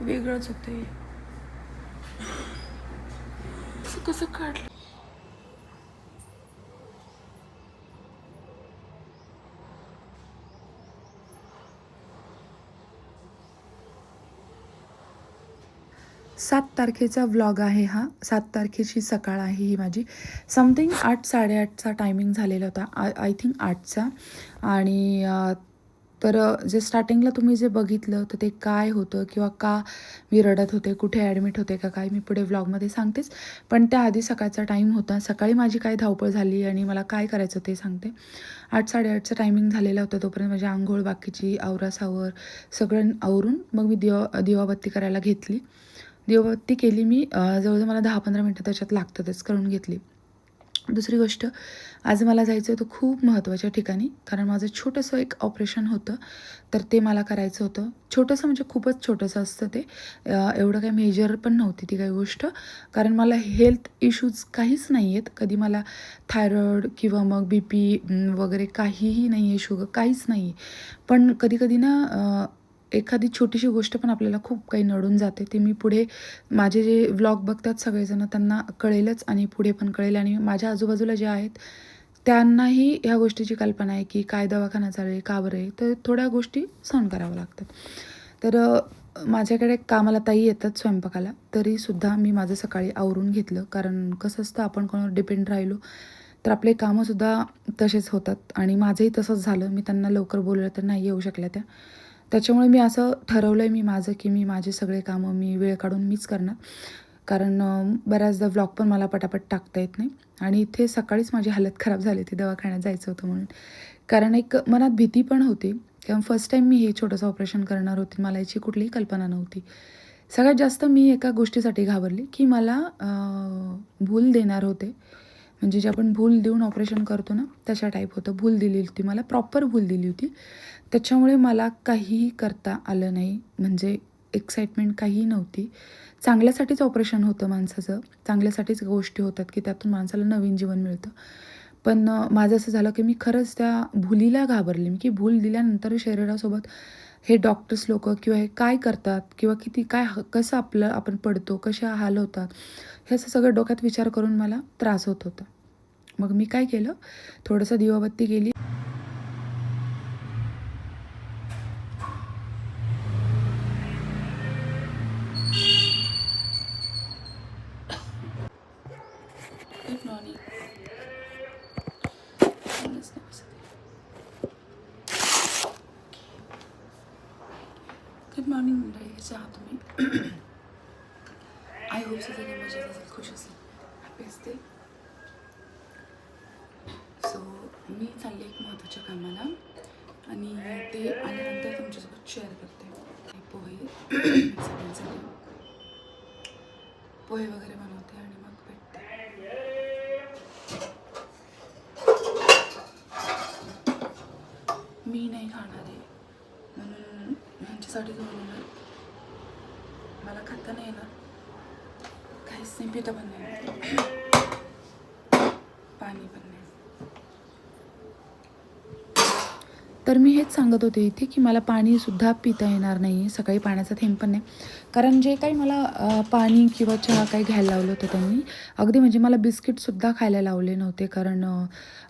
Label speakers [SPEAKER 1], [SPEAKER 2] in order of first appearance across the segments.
[SPEAKER 1] वेगळंच होते असं कसं काढलं सात तारखेचा व्लॉग आहे हा. सात तारखेची सकाळ आहे ही माझी. समथिंग आठ साडेआठचा टायमिंग झालेला होता. आय आय थिंक आठचा. आणि तर जे स्टार्टिंगला तुम्ही जे बघितलं तर ते काय होतं किंवा का मी रडत होते कुठे ॲडमिट होते का काय मी पुढे व्लॉगमध्ये सांगतेच. पण त्याआधी सकाळचा टाईम होता. सकाळी माझी काय धावपळ झाली आणि मला काय करायचं ते सांगते. आठ साडेआठचं टायमिंग झालेलं होतं. तोपर्यंत माझी आंघोळ बाकीची आवरासावर सगळं आवरून मग मी दिवा दिवाबत्ती करायला घेतली. दिवबत्ती केली मी जवळजवळ मला दहा पंधरा मिनटं त्याच्यात लागतातच करून घेतली. दुसरी गोष्ट आज मला जायचं होतं खूप महत्त्वाच्या ठिकाणी कारण माझं छोटंसं एक ऑपरेशन होतं तर ते मला करायचं होतं. छोटंसं म्हणजे खूपच छोटंसं असतं ते. एवढं काही मेजर पण नव्हती ती काही गोष्ट कारण मला हेल्थ इश्यूज काहीच नाही आहेत कधी मला थायरॉईड किंवा मग बी पी वगैरे काहीही नाही आहे शुगर काहीच नाही आहे पण कधी कधी ना एखादी छोटीशी गोष्ट पण आपल्याला खूप काही नडून जाते ते मी पुढे माझे जे व्लॉग बघतात सगळेजण त्यांना कळेलच आणि पुढे पण कळेल. आणि माझ्या आजूबाजूला जे आहेत त्यांनाही ह्या गोष्टीची कल्पना आहे की काय दवाखाना चालू आहे का बरं आहे तर थोड्या गोष्टी सहन कराव्या लागतात. तर माझ्याकडे कामाला ताई येतात स्वयंपाकाला तरीसुद्धा मी माझं सकाळी आवरून घेतलं. कारण कसं असतं आपण कोणावर डिपेंड राहिलो तर आपले कामंसुद्धा तसेच होतात. आणि माझंही तसंच झालं. मी त्यांना लवकर बोललं तर नाही येऊ शकल्या त्या. त्याच्यामुळे मी असं ठरवलं आहे मी माझं की मी माझे सगळे कामं मी वेळ काढून मीच करणार. कारण बऱ्याचदा व्लॉग पण मला पटापट टाकता येत नाही. आणि इथे सकाळीच माझी हालत खराब झाली होती दवाखान्यात जायचं होतं म्हणून. कारण एक मनात भीती पण होती. कारण फर्स्ट टाईम मी हे छोटंसं ऑपरेशन करणार होती मला याची कुठलीही कल्पना नव्हती. सगळ्यात जास्त मी एका गोष्टीसाठी घाबरली की मला भूल देणार होते. म्हणजे जे आपण भूल देऊन ऑपरेशन करतो ना तशा टाईप होतं. भूल दिली होती मला प्रॉपर भूल दिली होती. त्याच्यामुळे मला काहीही करता आलं नाही. म्हणजे एक्साइटमेंट काहीही नव्हती. चांगल्यासाठीच ऑपरेशन होतं माणसाचं. चांगल्यासाठीच गोष्टी होतात की त्यातून माणसाला नवीन जीवन मिळतं. पण माझं असं झालं की मी खरंच त्या भुलीला घाबरले. मी की भूल दिल्यानंतर शरीरासोबत हे डॉक्टर्स लोक किंवा हे काय करतात किंवा किती काय ह- कसं आपलं आपण पडतो कशा हाल होतात हे असं सगळं डोक्यात विचार करून मला त्रास होत होता. मग मी काय केलं? थोडंसं दिवाबत्ती गेली गुड मॉर्निंग गुड मॉर्निंग मंडळी कसे आहात तुम्ही आय होप सगळे मजेत असेल खुश असेल हॅपी असतील सो मी चालले एक महत्त्वाच्या कामाला आणि ते आल्यानंतर तुमच्यासोबत शेअर करते. पोहे सगळ्यांसाठी पोहे वगैरे बनवते आणि मग भेटते. मी नाही खाणार आहे म्हणून ह्यांच्यासाठी बनवणार. मला खाता नाही येणार. काहीच नाही पिता पण नाही. पाणी पण नाही तर मी हेच सांगत होते इथे की मला पाणीसुद्धा पिता येणार नाही सकाळी पाण्याचा थेंब पण नाही. कारण जे काही मला पाणी किंवा चहा काही घ्यायला लावलं होतं त्यांनी अगदी म्हणजे मला बिस्किटसुद्धा खायला लावले नव्हते. कारण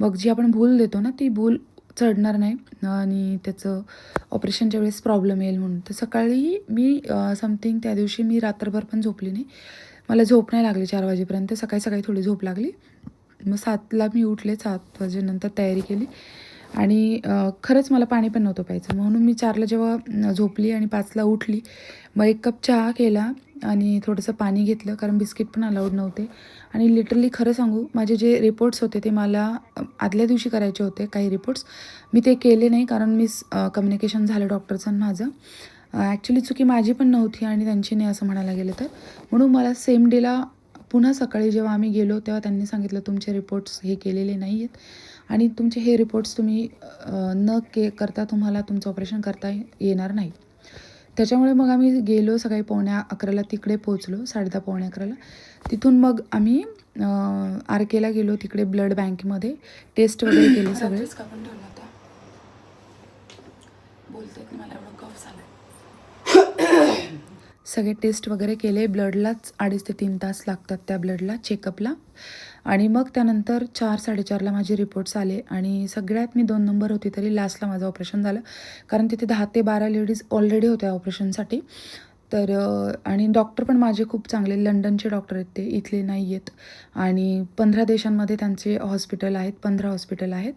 [SPEAKER 1] मग जी आपण भूल देतो ना ती भूल चढणार नाही. आणि त्याचं ऑपरेशनच्या वेळेस प्रॉब्लेम येईल म्हणून. तर सकाळी मी समथिंग त्या दिवशी मी रात्रभर पण झोपली नाही. मला झोप नाही लागली चार वाजेपर्यंत. सकाळी सकाळी थोडी झोप लागली. मग सातला मी उठले सात वाजेनंतर तयारी केली. आणि खरंच मला पाणी पण नव्हतं प्यायचं. म्हणून मी चारला जेव्हा झोपली आणि पाचला उठली मग एक कप चहा केला आणि थोडंसं पाणी घेतलं कारण बिस्किट पण अलाउड नव्हते. आणि लिटरली खरं सांगू माझे जे रिपोर्ट्स होते ते मला आदल्या दिवशी करायचे होते काही रिपोर्ट्स मी ते केले नाही कारण मी कम्युनिकेशन झालं डॉक्टरचं माझं. ॲक्च्युली चुकी माझी पण नव्हती आणि त्यांची नाही असं म्हणायला गेलं तर. म्हणून मला सेम डेला पुन्हा सकाळी जेव्हा आम्ही गेलो तेव्हा त्यांनी सांगितलं तुमचे रिपोर्ट्स हे केलेले नाही आहेत आणि तुमचे हे रिपोर्ट्स तुम्ही न के करता तुम्हाला तुमचं ऑपरेशन करता येणार नाही त्याच्यामुळे मग आम्ही गेलो सकाळी पावण्या अकराला तिकडे पोचलो साडेदहा पावणे अकराला. तिथून मग आम्ही आर केला गेलो तिकडे ब्लड बँकमध्ये टेस्ट वगैरे केले सगळे. बोलते मला एवढं कफ झालं सगळे टेस्ट वगैरे केले ब्लडलाच अडीच ते तीन तास लागतात त्या ब्लडला चेकअपला. आणि मग त्यानंतर चार साडेचारला माझे रिपोर्ट्स आले आणि सगळ्यात मी दोन नंबर होती तरी लास्टला माझं ऑपरेशन झालं. कारण तिथे दहा ते बारा लेडीज ऑलरेडी होत्या ऑपरेशनसाठी. तर आणि डॉक्टर पण माझे खूप चांगले लंडनचे डॉक्टर आहेत ते इथले नाही आहेत आणि पंधरा देशांमध्ये त्यांचे हॉस्पिटल आहेत पंधरा हॉस्पिटल आहेत.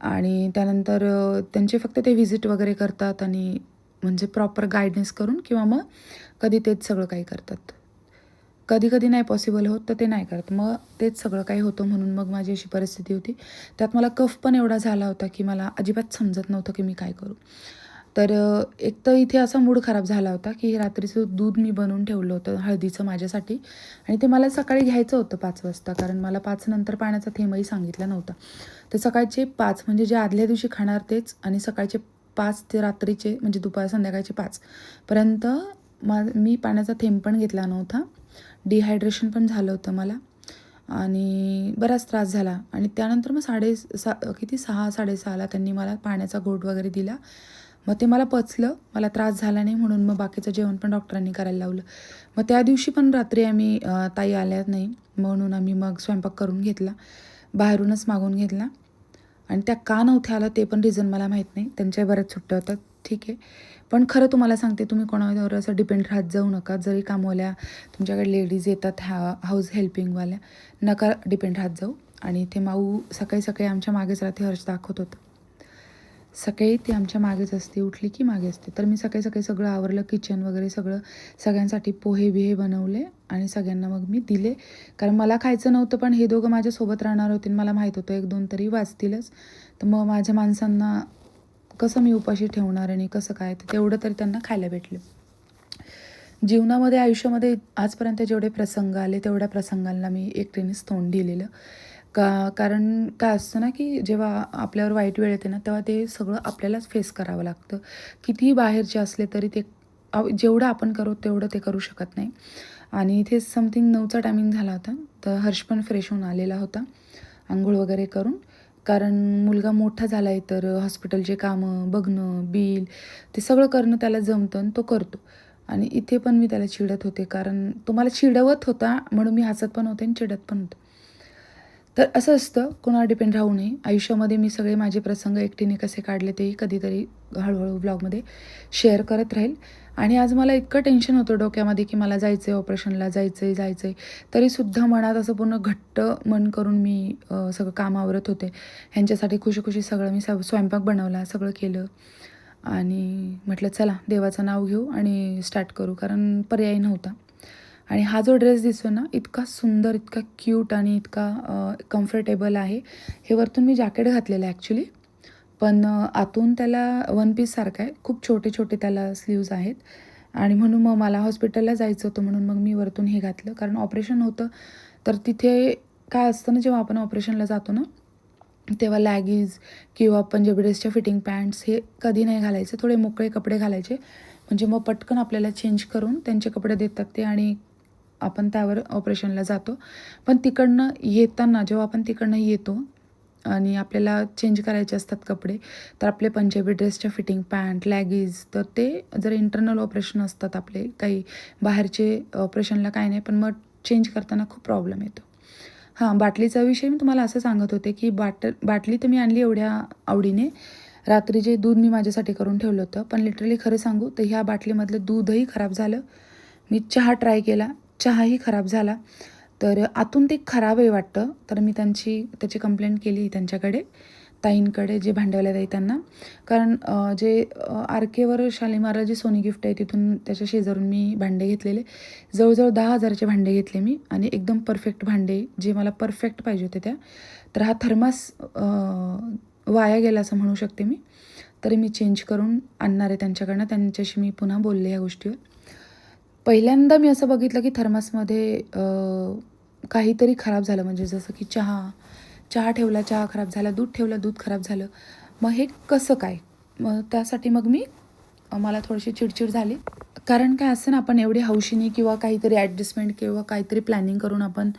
[SPEAKER 1] आणि त्यानंतर त्यांचे फक्त ते व्हिजिट वगैरे करतात आणि म्हणजे प्रॉपर गायडन्स करून किंवा मग कधी तेच सगळं काही करतात. कधी कधी नाही पॉसिबल होत तर ते नाही करत. मग तेच सगळं काही होतं म्हणून मग माझी अशी परिस्थिती होती. त्यात मला कफ पण एवढा झाला होता की मला अजिबात समजत नव्हतं की मी काय करू. तर एक तर इथे असा मूड खराब झाला होता की रात्रीचं दूध मी बनवून ठेवलं होतं हळदीचं माझ्यासाठी. आणि ते मला सकाळी घ्यायचं होतं पाच वाजता कारण मला पाच नंतर पाण्याचा थेंबही सांगितला नव्हता. तर सकाळचे पाच म्हणजे जे आदल्या दिवशी खाणार तेच आणि सकाळचे पाच ते रात्रीचे म्हणजे दुपार संध्याकाळचे पाचपर्यंत मा मी पाण्याचा थेंब पण घेतला नव्हता. डिहायड्रेशन पण झालं होतं मला. आणि बराच त्रास झाला. आणि त्यानंतर मग साडे सा किती? सहा साडेसहाला त्यांनी मला पाण्याचा घोट वगैरे दिला. मग ते मला पचलं. मला त्रास झाला नाही म्हणून मग बाकीचं जेवण पण डॉक्टरांनी करायला लावलं. मग त्या दिवशी पण रात्री आम्ही ताई आल्या नाही. म्हणून आम्ही मग स्वयंपाक करून घेतला. बाहेरूनच मागून घेतला. आणि त्या का नव्हत्या आला ते पण रिझन मला माहीत नाही. त्यांच्या बऱ्याच सुट्ट्या होतात ठीक आहे. पण खरं तुम्हाला सांगते तुम्ही कोणावर असं डिपेंड राहत जाऊ नका. जरी कामवाल्या तुमच्याकडे लेडीज येतात हा हाऊस हेल्पिंगवाल्या नका डिपेंड राहत जाऊ. आणि ते माऊ सकाळी सकाळी आमच्या मागेच रात्री हर्ष दाखवत होतं. सकाळी ती आमच्या मागेच असते उठली की मागे असते. तर मी सकाळी सकाळी सगळं आवरलं किचन वगैरे सगळं सगळ्यांसाठी पोहे बिहे बनवले आणि सगळ्यांना मग मी दिले. कारण मला खायचं नव्हतं पण हे दोघं माझ्यासोबत राहणार होते आणि मला माहीत होतं एक दोन तरी वाचतीलच. तर मग माझ्या माणसांना कसं मी उपाशी ठेवणार आणि कसं काय? तर तेवढं तरी त्यांना खायला भेटले. जीवनामध्ये आयुष्यामध्ये आजपर्यंत जेवढे प्रसंग आले तेवढ्या प्रसंगांना मी एकटीनेच तोंड दिलेलं. का कारण काय असतं ना की जेव्हा आपल्यावर वाईट वेळ येते ना तेव्हा ते सगळं आपल्यालाच फेस करावं लागतं. कितीही बाहेरचे असले तरी ते जेवढं आपण करू तेवढं ते करू शकत नाही. आणि इथे समथिंग नऊचा टायमिंग झाला होता. तर हर्ष पण फ्रेश होऊन आलेला होता. आंघोळ वगैरे करून. कारण मुलगा मोठा झाला आहे तर हॉस्पिटलचे कामं बघणं बिल ते सगळं करणं त्याला जमतं आणि तो करतो. आणि इथे पण मी त्याला चिडत होते कारण तो मला चिडवत होता म्हणून मी हसत पण होते आणि चिडत पण होते. तर असं असतं कोणावर डिपेंड राहू नये. आयुष्यामध्ये मी सगळे माझे प्रसंग एकटीने कसे काढले तेही कधीतरी हळूहळू ब्लॉगमध्ये शेअर करत राहील. आणि आज मला इतकं टेन्शन होतं डोक्यामध्ये की मला जायचं आहे ऑपरेशनला जायचं आहे जायचं आहे तरीसुद्धा मनात असं पूर्ण घट्ट मन करून मी सगळं काम आवरत होते. ह्यांच्यासाठी खुशी खुशी सगळं मी स्वयंपाक बनवला सगळं केलं. आणि म्हटलं चला देवाचं नाव घेऊ आणि स्टार्ट करू. कारण पर्याय नव्हता. आणि हा जो ड्रेस दिसतो ना इतका सुंदर इतका क्यूट आणि इतका कम्फर्टेबल आहे. हे वरतून मी जॅकेट घातलेलं आहे ॲक्च्युली पण आतून त्याला वन पीससारखं आहे. खूप छोटे छोटे त्याला स्लीव्ज आहेत. आणि म्हणून मग मला हॉस्पिटलला जायचं होतं म्हणून मग मी वरतून हे घातलं. कारण ऑपरेशन होतं. तर तिथे काय असतं ना जेव्हा आपण ऑपरेशनला जातो ना तेव्हा लॅगीज किंवा पंजाबी ड्रेसच्या फिटिंग पॅन्ट्स हे कधी नाही घालायचे. थोडे मोकळे कपडे घालायचे. म्हणजे मग पटकन आपल्याला चेंज करून त्यांचे कपडे देतात ते. आणि आपण त्यावर ऑपरेशनला जातो. पण तिकडनं येताना जेव्हा आपण तिकडनं येतो आणि आपल्याला चेंज करायचे असतात कपडे तर आपले पंजाबी ड्रेसच्या फिटिंग पॅन्ट लॅगीज तर ते जर इंटरनल ऑपरेशन असतात आपले काही बाहेरचे ऑपरेशनला काही नाही पण मग चेंज करताना खूप प्रॉब्लेम येतो. हां बाटलीचा विषय मी तुम्हाला असं सांगत होते की बाट बाटली तर मी आणली एवढ्या आवडीने. रात्री जे दूध मी माझ्यासाठी करून ठेवलं होतं पण लिटरली खरं सांगू तर ह्या बाटलीमधलं दूधही खराब झालं. मी चहा ट्राय केला चहाही खराब झाला. तर आतून ते खराब आहे वाटतं. तर मी त्यांची त्याची कंप्लेंट केली त्यांच्याकडे ताईंकडे जे भांडवल्या ताई त्यांना. कारण जे आर केवर शालिमारला जे सोनी गिफ्ट आहे तिथून त्याच्या शेजारून मी भांडे घेतलेले. जवळजवळ दहा हजाराचे भांडे घेतले मी. आणि एकदम परफेक्ट भांडे जे मला परफेक्ट पाहिजे होते त्या. तर हा थर्मास वाया गेला असं म्हणू शकते मी. तरी मी चेंज करून आणणार आहे त्यांच्याकडनं. त्यांच्याशी मी पुन्हा बोलले या गोष्टीवर. पहिल्यांदा मी असं बघितलं की थर्मासमध्ये काहीतरी खराब झालं. म्हणजे जसं की चहा चहा ठेवला चहा खराब झाला दूध ठेवलं दूध खराब झालं. मग हे कसं काय? मग त्यासाठी मग मी मला थोडीशी चिडचिड झाली. कारण काय असं ना आपण एवढी हौशीने किंवा काहीतरी ॲडजस्टमेंट किंवा काहीतरी प्लॅनिंग करून आपण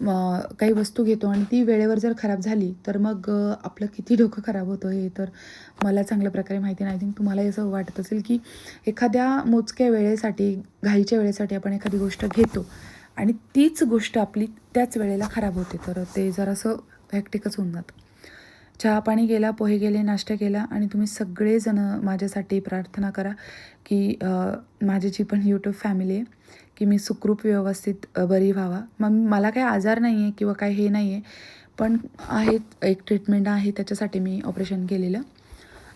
[SPEAKER 1] मग काही वस्तू घेतो आणि ती वेळेवर जर खराब झाली तर मग आपलं किती डोकं खराब होतं हे तर मला चांगल्या प्रकारे माहिती नाही. आय थिंक तुम्हाला असं वाटत असेल की एखाद्या मोजक्या वेळेसाठी घाईच्या वेळेसाठी आपण एखादी गोष्ट घेतो आणि तीच गोष्ट आपली त्याच वेळेला खराब होते तर ते जरासं हॅक्टिकच होऊन जातं. चहा पाणी गेला पोहे गेले नाश्ता केला आणि तुम्ही सगळेजणं माझ्यासाठी प्रार्थना करा की माझी जी पण यूट्यूब फॅमिली आहे की मी सुखरूप व्यवस्थित बरी व्हावा. मग मला काही आजार नाही आहे किंवा काही हे नाही आहे पण आहेत एक ट्रीटमेंट आहे त्याच्यासाठी मी ऑपरेशन केलेलं.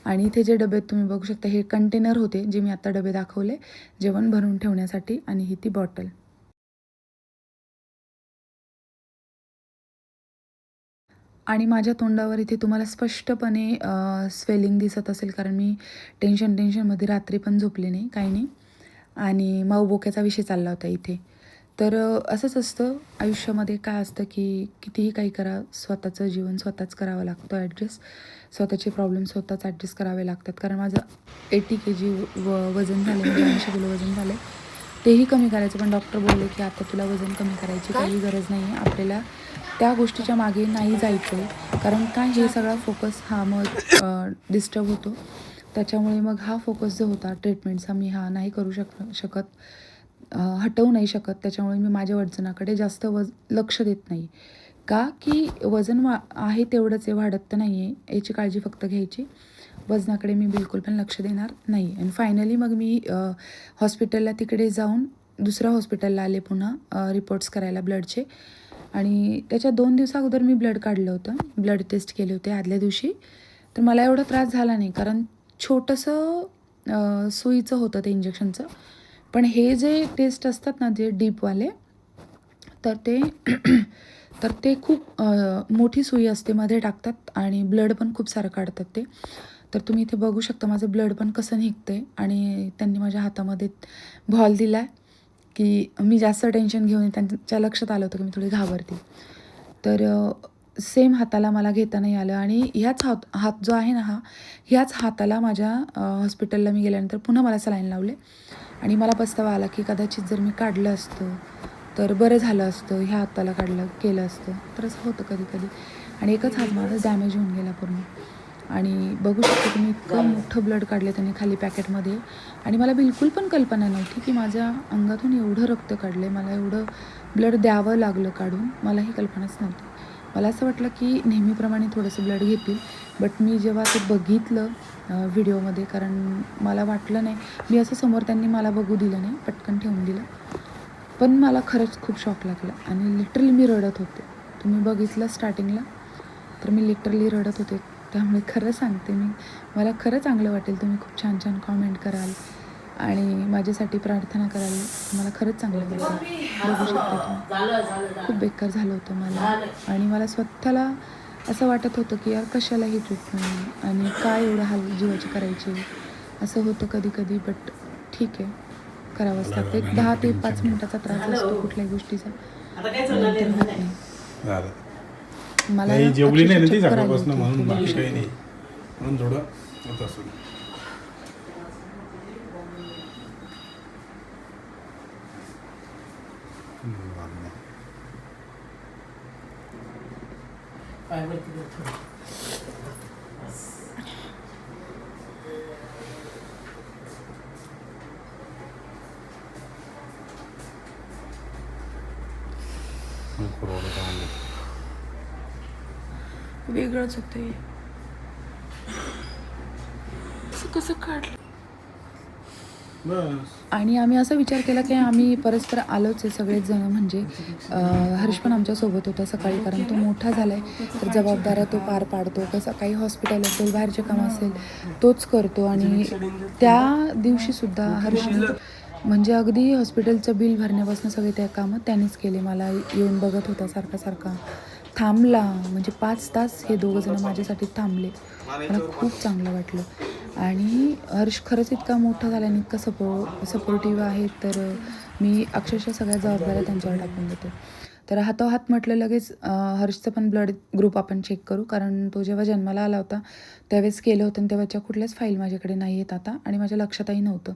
[SPEAKER 1] आणि इथे जे डबे तुम्ही बघू शकता हे कंटेनर होते जे मी आता डबे दाखवले जेवण भरून ठेवण्यासाठी आणि ही ती बॉटल आणि माझ्या तोंडावर इथे तुम्हाला स्पष्टपणे स्वेलिंग दिसत असेल कारण मी टेन्शन टेन्शनमध्ये रात्री पण झोपले नाही काही नाही. आणि मऊ बोक्याचा विषय चालला होता इथे. तर असंच असतं आयुष्यामध्ये काय असतं की कितीही काही करा स्वतःचं जीवन स्वतःच करावं लागतं ॲडजस्ट स्वतःचे प्रॉब्लेम स्वतःच ॲडजस्ट करावे लागतात. कारण माझं एटी के जी व वजन झालं म्हणजे ऐंशी किलो वजन झालं. तेही कमी करायचं पण डॉक्टर बोलले की आता तुला वजन कमी करायची काही गरज नाही आहे आपल्याला त्या गोष्टीच्या मागे नाही जायचं आहे कारण काय हे सगळा फोकस हा मग डिस्टर्ब होतो. त्याच्यामुळे मग हा फोकस जो होता ट्रीटमेंटचा मी हा नाही करू शक शकत हटवू नाही शकत. त्याच्यामुळे मी माझ्या वजनाकडे जास्त वज लक्ष देत नाही. का की वजन वा आहे तेवढंच आहे वाढत तर नाही आहे याची काळजी फक्त घ्यायची. वजनाकडे मी बिलकुल पण लक्ष देणार नाही. आणि फायनली मग मी हॉस्पिटलला तिकडे जाऊन दुसऱ्या हॉस्पिटलला आले पुन्हा रिपोर्ट्स करायला ब्लडचे आणि त्याच्या दोन दिवसा अगोदर मी ब्लड काढलं होतं. ब्लड टेस्ट केले होते आदल्या दिवशी. तर मला एवढा त्रास झाला नाही कारण छोटंसं सुईचं होतं ते इंजेक्शनचं पण हे जे टेस्ट असतात ना जे डीपवाले तर ते तर ते खूप मोठी सुई असते मध्ये टाकतात आणि ब्लड पण खूप सारं काढतात ते. तर तुम्ही इथे बघू शकता माझं ब्लड पण कसं निघतं आहे आणि त्यांनी माझ्या हातामध्ये बॉल दिला आहे की मी जास्त टेन्शन घेऊन त्यांच्या लक्षात आलं होतं की मी थोडी घाबरते. तर सेम हाताला मला घेता नाही आलं आणि ह्याच हात हात जो आहे ना हा ह्याच हाताला माझ्या हॉस्पिटलला मी गेल्यानंतर पुन्हा मला सलाईन लावले. आणि मला पस्तावा आला की कदाचित जर मी काढलं असतं तर बरं झालं असतं ह्या हाताला काढलं केलं असतं. तर असं होतं कधी कधी आणि एकच हात माझा डॅमेज होऊन गेला पूर्ण. आणि बघू शकतो तुम्ही इतकं मोठं ब्लड काढलं त्यांनी खाली पॅकेटमध्ये आणि मला बिलकुल पण कल्पना नव्हती की माझ्या अंगातून एवढं रक्त काढलं मला एवढं ब्लड द्यावं लागलं काढून मला ही कल्पनाच नव्हती. मला असं वाटलं की नेहमीप्रमाणे थोडंसं ब्लड घेतील बट मी जेव्हा ते बघितलं व्हिडिओमध्ये कारण मला वाटलं नाही मी असं समोर त्यांनी मला बघू दिलं नाही पटकन ठेवून दिलं. पण मला खरंच खूप शॉक लागला आणि लिटरली मी रडत होते. तुम्ही बघितलं स्टार्टिंगला तर मी लिटरली रडत होते. त्यामुळे खरं सांगते मी. मला खरं चांगलं वाटेल तुम्ही खूप छान छान कॉमेंट कराल. आणि माझ्यासाठी प्रार्थना कराल. मला खरंच चांगलं वाटेल. बघू शकता खूप बेकार झालं होतं मला. आणि मला स्वतःला असं वाटत होतं की यार कशाला ही ट्रीटमेंट आणि काय एवढं हाल जीवाची करायची? असं होतं कधी कधी बट ठीक आहे. करावंच लागतं एक दहा ते पाच मिनिटाचा त्रास असतो कुठल्याही गोष्टीचा. होत
[SPEAKER 2] नाही
[SPEAKER 1] नाही.
[SPEAKER 3] झालं.
[SPEAKER 1] मला
[SPEAKER 3] नाही जेवली नाही ना ती सकाळपासून म्हणून बाकी. काही नाही म्हणून थोडं होत असेल.
[SPEAKER 2] पायावरती थोडं. बस.
[SPEAKER 3] मी पुरवलं का म्हणलं.
[SPEAKER 1] वेगळंच होतं हे. असं कसं काढलं? आणि आम्ही असा विचार केला की आम्ही परस्पर आलोच आहे सगळेच जण. म्हणजे हर्ष पण आमच्यासोबत होता सकाळी कारण तो मोठा झाला आहे तर जबाबदाऱ्या तो पार पाडतो. कसं काही हॉस्पिटल असेल बाहेरचे काम असेल तोच करतो. आणि त्या दिवशीसुद्धा हर्ष म्हणजे अगदी हॉस्पिटलचं बिल भरण्यापासून सगळे त्या कामं त्यानेच केले. मला येऊन बघत होता सारखा सारखा. थांबला. म्हणजे पाच तास हे दोघं जण माझ्यासाठी थांबले. मला खूप चांगलं वाटलं. आणि हर्ष खरंच इतका मोठा झाला आणि इतका सपो सपोर्टिव्ह आहे तर मी अक्षरशः सगळ्या जबाबदाऱ्या त्यांच्यावर टाकून देते. तर हातोहात म्हटलं लगेच हर्षचं पण ब्लड ग्रुप आपण चेक करू. कारण तो जेव्हा जन्माला आला होता त्यावेळेस केलं होतं आणि तेव्हाच्या कुठल्याच फाईल माझ्याकडे नाही येत आता आणि माझ्या लक्षातही नव्हतं.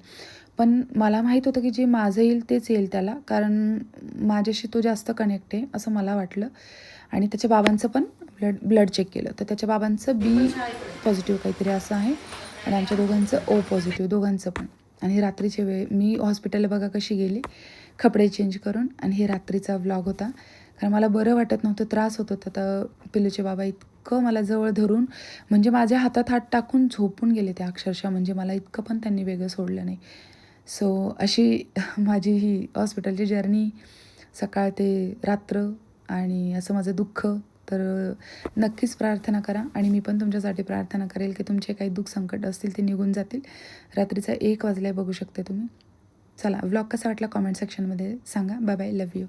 [SPEAKER 1] पण मला माहीत होतं की जे माझं येईल तेच येईल त्याला. कारण माझ्याशी तो जास्त कनेक्ट आहे असं मला वाटलं. आणि त्याच्या बाबांचं पण ब्लड ब्लड चेक केलं. तर त्याच्या बाबांचं बी पॉझिटिव्ह काहीतरी असं आहे आणि आमच्या दोघांचं ओ पॉझिटिव्ह दोघांचं पण. आणि रात्रीचे वेळ मी हॉस्पिटलला बघा कशी गेली. कपडे चेंज करून आणि हे रात्रीचा व्लॉग होता. कारण मला बरं वाटत नव्हतं त्रास होत होता. तर पिलूचे बाबा इतकं मला जवळ धरून म्हणजे माझ्या हातात हात टाकून झोपून गेले ते अक्षरशः म्हणजे मला इतकं पण त्यांनी वेगळं सोडलं नाही. सो अशी माझी ही हॉस्पिटलची जर्नी सकाळ ते रात्र आणि असं माझं दुःख तर नक्कीच प्रार्थना करा. आणि मी पण तुमच्यासाठी प्रार्थना करेल की तुमचे काही दुःख संकट असतील ते निघून जातील. रात्रीचा एक वाजल्या बघू शकते तुम्ही. चला व्लॉग कसा वाटला कॉमेंट सेक्शनमध्ये सांगा. Bye bye love you